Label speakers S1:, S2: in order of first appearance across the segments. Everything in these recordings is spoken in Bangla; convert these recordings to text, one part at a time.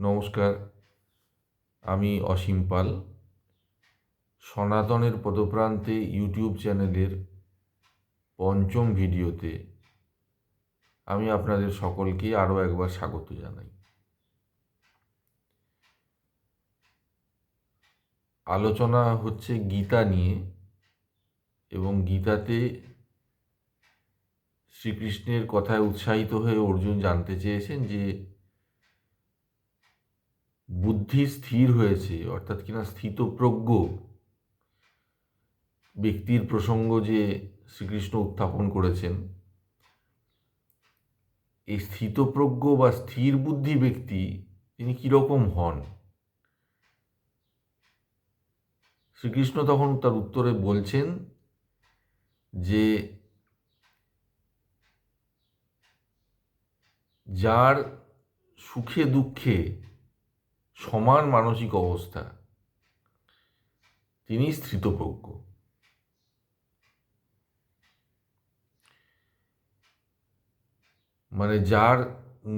S1: নমস্কার, আমি অসীম পাল। সনাতনের পদপ্রান্তে ইউটিউব চ্যানেলের পঞ্চম ভিডিওতে আমি আপনাদের সকলকে আরও একবার স্বাগত জানাই। আলোচনা হচ্ছে গীতা নিয়ে এবং গীতাতে শ্রীকৃষ্ণের কথায় উৎসাহিত হয়ে অর্জুন জানতে চেয়েছেন যে বুদ্ধি স্থির হয়েছে, অর্থাৎ কিনা স্থিতপ্রজ্ঞ ব্যক্তির প্রসঙ্গ যে শ্রীকৃষ্ণ উত্থাপন করেছেন, এই স্থিতপ্রজ্ঞ বা স্থির বুদ্ধি ব্যক্তি তিনি কীরকম হন? শ্রীকৃষ্ণ তখন তার উত্তরে বলছেন যে, যার সুখে দুঃখে সমান মানসিক অবস্থা। তিনি স্থিতপ্রজ্ঞ মানে যার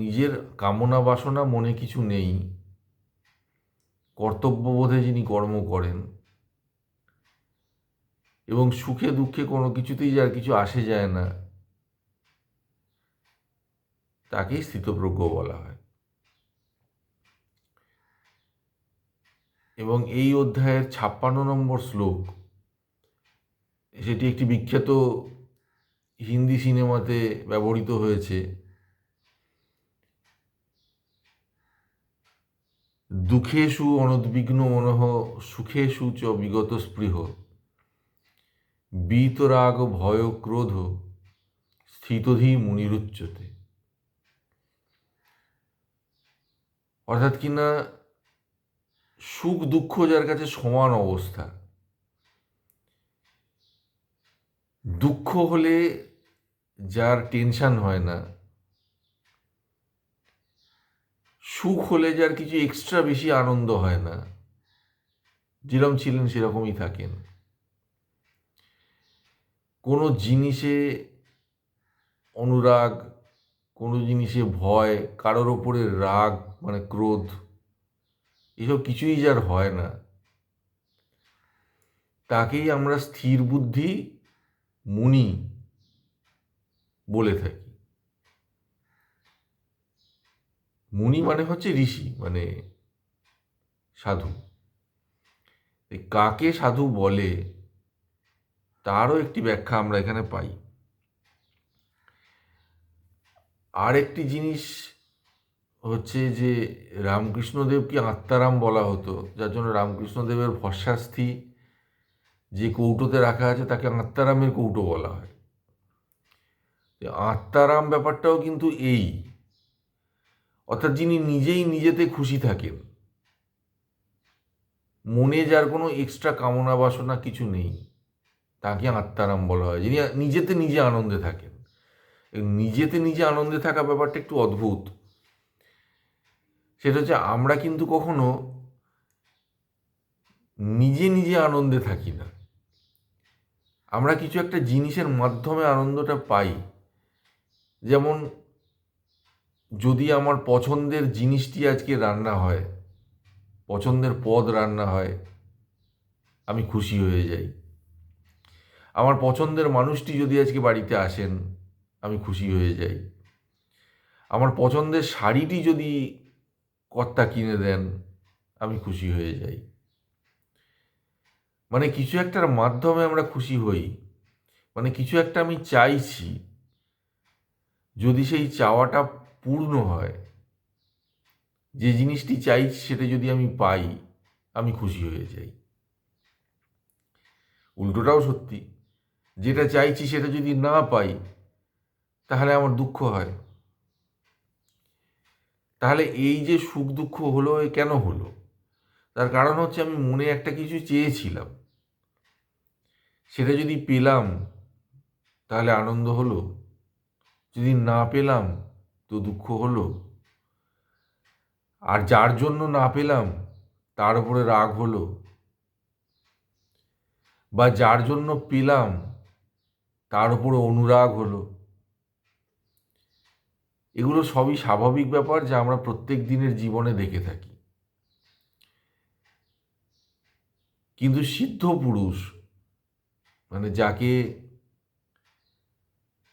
S1: নিজের কামনা বাসনা মনে কিছু নেই, কর্তব্যবোধে যিনি কর্ম করেন, এবং সুখে দুঃখে কোনো কিছুতেই যার কিছু আসে যায় না, তাকেই স্থিতপ্রজ্ঞ বলা হয়। এবং এই অধ্যায়ের ছাপ্পান্ন নম্বর শ্লোক, সেটি একটি বিখ্যাত হিন্দি সিনেমাতে ব্যবহৃত হয়েছে। দুঃখেষু অনুদ্বিগ্ন মনঃ সুখেষু চ বিগত স্পৃহ। বীতরাগ ভয় ক্রোধ স্থিতধি মুনিরুচ্চতে অর্থাৎ কিনা সুখ দুঃখ যার কাছে সমান অবস্থা। দুঃখ হলে যার টেনশন হয় না। সুখ হলে যার কিছু এক্সট্রা বেশি আনন্দ হয় না। যেরকম ছিলেন সেরকমই থাকেন। কোনো জিনিসে অনুরাগ, কোনো জিনিসে ভয়, কারোর ওপরে রাগ মানে ক্রোধ এসব কিছুই যার হয় না। তাকেই আমরা স্থির বুদ্ধি মুনি বলে থাকি। মুনি মানে হচ্ছে ঋষি মানে সাধু। কাকে সাধু বলে, তারও একটি ব্যাখ্যা আমরা এখানে পাই। আর একটি জিনিস হচ্ছে যে রামকৃষ্ণদেবকে আত্মারাম বলা হতো, যার জন্য রামকৃষ্ণদেবের ভস্যাস্থি যে কৌটোতে রাখা আছে তাকে আত্মারামের কৌটো বলা হয়। আত্মারাম ব্যাপারটাও কিন্তু এই, অর্থাৎ যিনি নিজেই নিজেতে খুশি থাকেন, মনে যার কোনো এক্সট্রা কামনা বাসনা কিছু নেই, তাকে আত্মারাম বলা হয়। যিনি নিজেতে নিজে আনন্দে থাকেন। নিজেতে নিজে আনন্দে থাকা ব্যাপারটা একটু অদ্ভুত। সেটা হচ্ছে আমরা কিন্তু কখনো নিজে নিজে আনন্দে থাকি না। আমরা কিছু একটা জিনিসের মাধ্যমে আনন্দটা পাই। যেমন যদি আমার পছন্দের জিনিসটি আজকে রান্না হয়, পছন্দের পদ রান্না হয়, আমি খুশি হয়ে যাই। আমার পছন্দের মানুষটি যদি আজকে বাড়িতে আসেন, আমি খুশি হয়ে যাই। আমার পছন্দের শাড়িটি যদি কর্তা কিনে দেন, আমি খুশি হয়ে যাই। মানে কিছু একটার মাধ্যমে আমরা খুশি হই মানে কিছু একটা আমি চাইছি। যদি সেই চাওয়াটা পূর্ণ হয়, যে জিনিসটি চাইছি সেটা যদি আমি পাই, আমি খুশি হয়ে যাই। উল্টোটাও সত্যি, যেটা চাইছি সেটা যদি না পাই, তাহলে আমার দুঃখ হয়। তাহলে এই যে সুখ দুঃখ হলো, এ কেন হলো? তার কারণ হচ্ছে আমি মনে একটা কিছু চেয়েছিলাম। সেটা যদি পেলাম, তাহলে আনন্দ হলো। যদি না পেলাম, তো দুঃখ হলো। আর যার জন্য না পেলাম, তার উপরে রাগ হলো। বা যার জন্য পেলাম, তার উপরে অনুরাগ হলো। এগুলো সবই স্বাভাবিক ব্যাপার যা আমরা প্রত্যেক দিনের জীবনে দেখে থাকি। কিন্তু সিদ্ধ পুরুষ মানে যাকে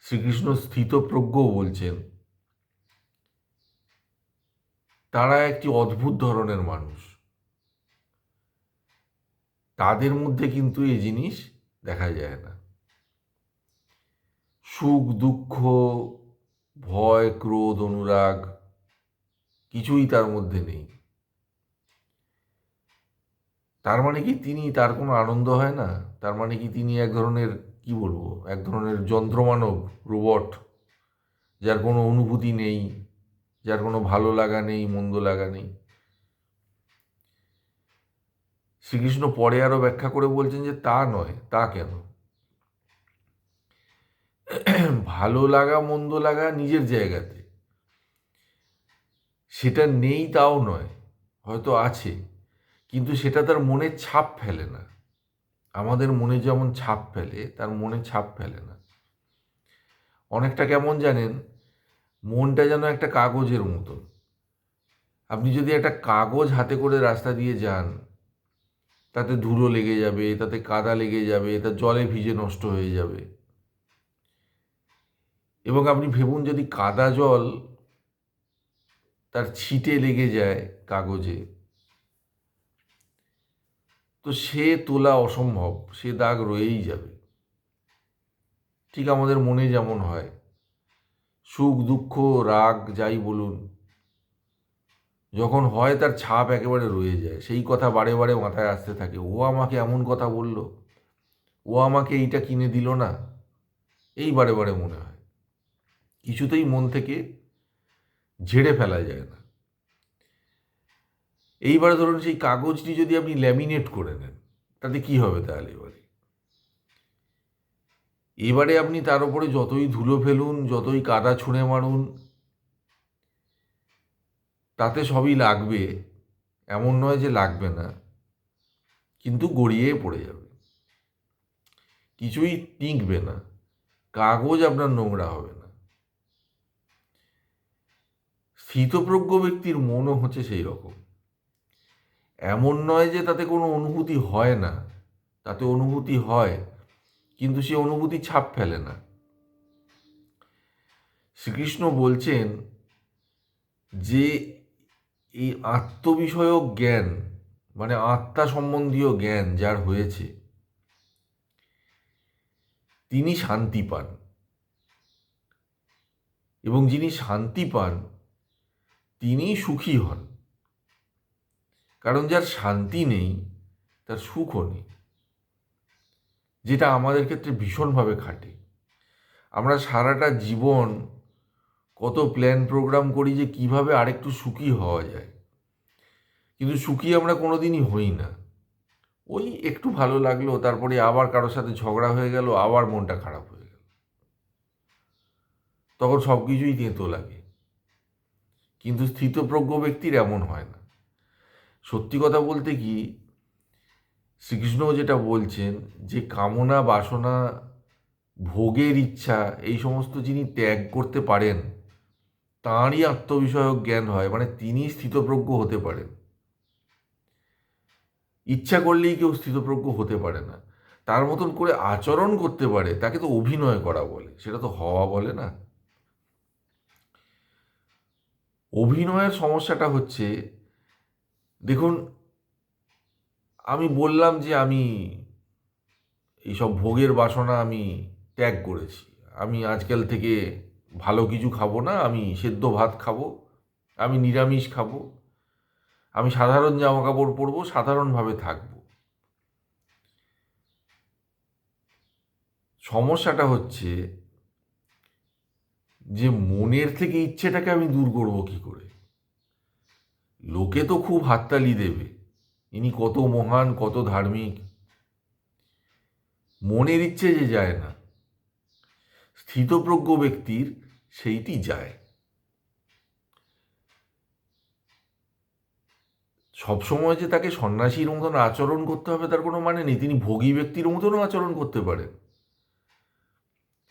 S1: শ্রীকৃষ্ণ স্থিতপ্রজ্ঞ বলছেন, তারা একটি অদ্ভুত ধরনের মানুষ। তাদের মধ্যে কিন্তু এই জিনিস দেখা যায় না। সুখ, দুঃখ ভয়, ক্রোধ, অনুরাগ কিছুই তার মধ্যে নেই। তার মানে কি তিনি তার কোনো আনন্দ হয় না? তার মানে কি তিনি এক ধরনের, কি বলব, এক ধরনের যন্ত্রমানব রোবট যার কোনো অনুভূতি নেই, যার কোনো ভালো লাগা নেই, মন্দ লাগা নেই? শ্রীকৃষ্ণ পরে আরও ব্যাখ্যা করে বলছেন যে তা নয়, তা কেন? ভালো লাগা, মন্দ লাগা নিজের জায়গাতে। সেটা নেই তাও নয়, হয়তো আছে, কিন্তু সেটা তার মনে ছাপ ফেলে না। আমাদের মনে যেমন ছাপ ফেলে, তার মনে ছাপ ফেলে না। অনেকটা কেমন জানেন, মনটা যেন একটা কাগজের মতন। আপনি যদি একটা কাগজ হাতে করে রাস্তা দিয়ে যান, তাতে ধুলো লেগে যাবে, তাতে কাদা লেগে যাবে তা জলে ভিজে নষ্ট হয়ে যাবে। এবং আপনি ভেবুন যদি কাদা জল তার ছিটে লেগে যায় কাগজে, তো সে তোলা অসম্ভব, সে দাগ রয়েই যাবে। ঠিক আমাদের মনে যেমন হয়, সুখ, দুঃখ, রাগ যাই বলুন, যখন হয় তার ছাপ একেবারে রয়ে যায়, সেই কথা বারে বারে মাথায় আসতে থাকে, ও আমাকে এমন কথা বলল, ও আমাকে এইটা কিনে দিল না? এই বারে বারে মনে হয়। কিছুতেই মন থেকে ঝেড়ে ফেলা যায় না। এইবারে ধরুন সেই কাগজটি যদি আপনি ল্যামিনেট করে নেন, তাতে কি হবে তাহলে এবারে? এবারে আপনি তার উপরে যতই ধুলো ফেলুন, যতই কাদা ছুঁড়ে মারুন, তাতে সবই লাগবে, এমন নয় যে লাগবে না, কিন্তু গড়িয়ে পড়ে যাবে। কিছুই টিকবে না। কাগজ আপনার নোংরা হবে না স্থিতপ্রজ্ঞ ব্যক্তির মনও হচ্ছে সেই রকম। এমন নয় যে তাতে কোনো অনুভূতি হয় না, তাতে অনুভূতি হয়, কিন্তু সে অনুভূতি ছাপ ফেলে না। শ্রীকৃষ্ণ বলছেন যে এই আত্মবিষয়ক জ্ঞান মানে আত্মা সম্বন্ধীয় জ্ঞান যার হয়েছে, তিনি শান্তি পান। এবং যিনি শান্তি পান তিনি সুখী হন। কারণ যার শান্তি নেই, তার সুখও নেই। যেটা আমাদের ক্ষেত্রে ভীষণভাবে খাটে। আমরা সারাটা জীবন কত প্ল্যান প্রোগ্রাম করি যে কীভাবে আরেকটু সুখী হওয়া যায়। কিন্তু সুখী আমরা কোনোদিনই হই না। ওই একটু ভালো লাগল, তারপরে আবার কারোর সাথে ঝগড়া হয়ে গেল, আবার মনটা খারাপ হয়ে গেল। তখন সব কিছুই তেঁতো লাগে। কিন্তু স্থিতপ্রজ্ঞ ব্যক্তির এমন হয় না। সত্যি কথা বলতে কি, শ্রীকৃষ্ণ যেটা বলছেন যে কামনা, বাসনা, ভোগের ইচ্ছা এই সমস্ত যিনি ত্যাগ করতে পারেন, তাঁরই আত্মবিষয়ক জ্ঞান হয় মানে তিনি স্থিতপ্রজ্ঞ হতে পারেন। ইচ্ছা করলেই কেউ স্থিতপ্রজ্ঞ হতে পারে না। তার মতন করে আচরণ করতে পারে, তাকে তো অভিনয় করা বলে। সেটা তো হওয়া বলে না। অভিনয়ের সমস্যাটা হচ্ছে, দেখুন, আমি বললাম যে আমি এইসব ভোগের বাসনা আমি ত্যাগ করেছি। আমি আজকাল থেকে ভালো কিছু খাব না, আমি সেদ্ধ ভাত খাব, আমি নিরামিষ খাব, আমি সাধারণ জামা কাপড় পরবো, সাধারণভাবে থাকব। সমস্যাটা হচ্ছে যে মনের থেকে ইচ্ছেটাকে আমি দূর করব কি করে? লোকে তো খুব হাততালি দেবে। ইনি কত মহান, কত ধার্মিক। মনের ইচ্ছে যে যায় না, স্থিতপ্রজ্ঞ ব্যক্তির সেইটি যায়। সবসময় যে তাকে সন্ন্যাসীর মতন আচরণ করতে হবে তার কোনো মানে নেই। তিনি ভোগী ব্যক্তির মতনও আচরণ করতে পারেন।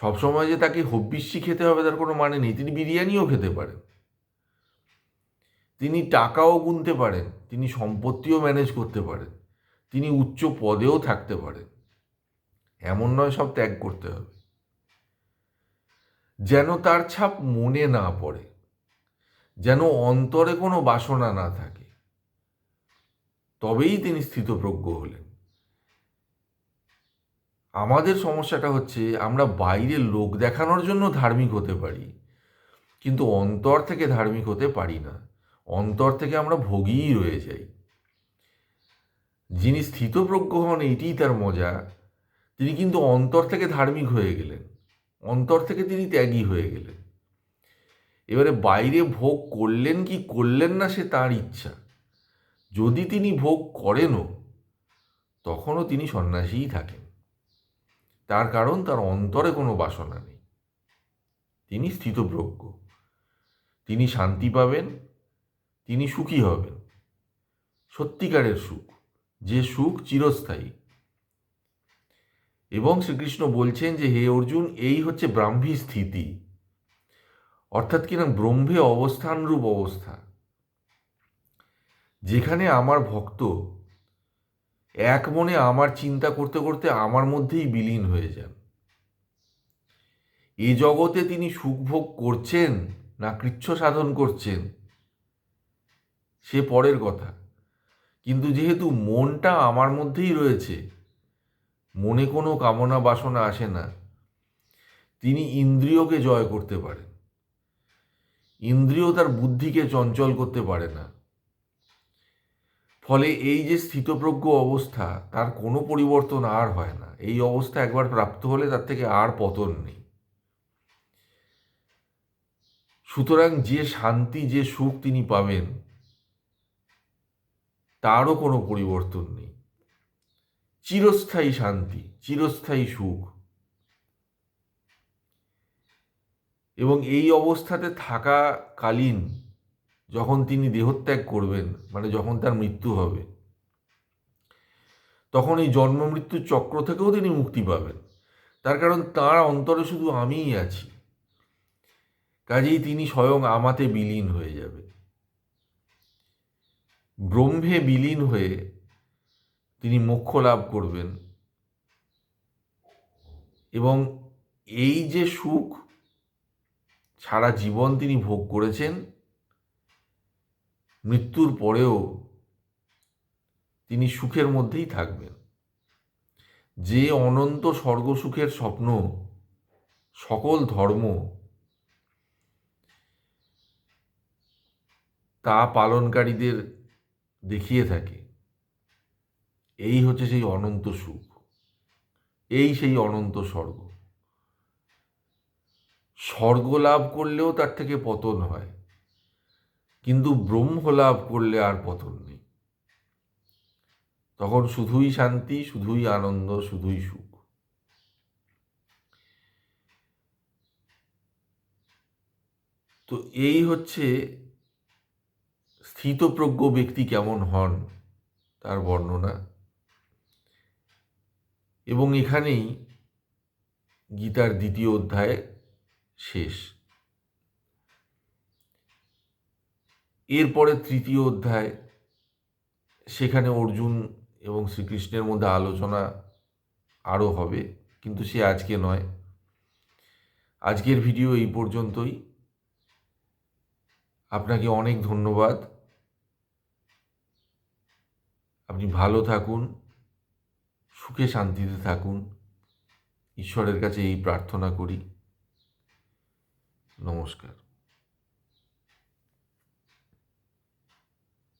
S1: সবসময় যে তাকে হব্বিষ্যি খেতে হবে তার কোনো মানে নেই। তিনি বিরিয়ানিও খেতে পারেন। তিনি টাকাও গুনতে পারেন, তিনি সম্পত্তিও ম্যানেজ করতে পারেন, তিনি উচ্চ পদেও থাকতে পারেন। এমন নয় সব ত্যাগ করতে হবে। যেন তার ছাপ মনে না পড়ে, যেন অন্তরে কোনো বাসনা না থাকে। তবেই তিনি স্থিতপ্রজ্ঞ হলেন। আমাদের সমস্যাটা হচ্ছে আমরা বাইরে লোক দেখানোর জন্য ধার্মিক হতে পারি, কিন্তু অন্তর থেকে ধার্মিক হতে পারি না। অন্তর থেকে আমরা ভোগীই রয়ে যাই। যিনি স্থিতপ্রজ্ঞ হন এটিই তার মজা, তিনি কিন্তু অন্তর থেকে ধার্মিক হয়ে গেলেন, অন্তর থেকে তিনি ত্যাগী হয়ে গেলেন। এবারে বাইরে ভোগ করলেন কি করলেন না সে তার ইচ্ছা। যদি তিনি ভোগ করেনও, তখনও তিনি সন্ন্যাসীই থাকেন। তার কারণ তার অন্তরে কোনো বাসনা নেই। তিনি স্থিতপ্রজ্ঞ তিনি শান্তি পাবেন, তিনি সুখী হবেন। সত্যিকারের সুখ, যে সুখ চিরস্থায়ী। এবং শ্রীকৃষ্ণ বলছেন যে, হে অর্জুন, এই হচ্ছে ব্রাহ্মী স্থিতি। অর্থাৎ কিনা ব্রহ্মে অবস্থানরূপ অবস্থা। যেখানে আমার ভক্ত এক মনে আমার চিন্তা করতে করতে আমার মধ্যেই বিলীন হয়ে যান। এ জগতে তিনি সুখভোগ করছেন না কৃচ্ছ সাধন করছেন? সে পরের কথা। কিন্তু যেহেতু মনটা আমার মধ্যেই রয়েছে, মনে কোনো কামনা বাসনা আসে না। তিনি ইন্দ্রিয়কে জয় করতে পারেন। ইন্দ্রিয় তার বুদ্ধিকে চঞ্চল করতে পারে না। ফলে এই যে স্থিতপ্রজ্ঞ অবস্থা, তার কোনো পরিবর্তন আর হয় না। এই অবস্থা একবার প্রাপ্ত হলে তার থেকে আর পতন নেই। সুতরাং যে শান্তি, যে সুখ তিনি পাবেন, তারও কোনো পরিবর্তন নেই। চিরস্থায়ী শান্তি, চিরস্থায়ী সুখ। এবং এই অবস্থাতে থাকাকালীন যখন তিনি দেহত্যাগ করবেন মানে যখন তার মৃত্যু হবে, তখন এই জন্ম মৃত্যুর চক্র থেকেও তিনি মুক্তি পাবেন। তার কারণ তার অন্তরে শুধু আমিই আছি। কাজেই তিনি স্বয়ং আমাতে বিলীন হয়ে যাবে। ব্রহ্মে বিলীন হয়ে তিনি মোক্ষ লাভ করবেন। এবং এই যে সুখ, সারা জীবন তিনি ভোগ করেছেন মৃত্যুর পরেও তিনি সুখের মধ্যেই থাকবেন। যে অনন্ত স্বর্গসুখের স্বপ্ন, সকল ধর্ম তা পালনকারীদের দেখিয়ে থাকে। এই হচ্ছে সেই অনন্ত সুখ। এই সেই অনন্ত স্বর্গ। স্বর্গ লাভ করলেও তার থেকে পতন হয়। কিন্তু ব্রহ্ম লাভ করলে আর পতন নেই। তখন শুধুই শান্তি, শুধুই আনন্দ, শুধুই সুখ। তো এই হচ্ছে স্থিতপ্রজ্ঞ ব্যক্তি কেমন হন তার বর্ণনা। এবং এখানেই গীতার দ্বিতীয় অধ্যায় শেষ। এরপরে তৃতীয় অধ্যায়, সেখানে অর্জুন এবং শ্রীকৃষ্ণের মধ্যে আলোচনা আরও হবে, কিন্তু সে আজকে নয়। আজকের ভিডিও এই পর্যন্তই। আপনাকে অনেক ধন্যবাদ। আপনি ভালো থাকুন, সুখে শান্তিতে থাকুন। ঈশ্বরের কাছে এই প্রার্থনা করি। নমস্কার।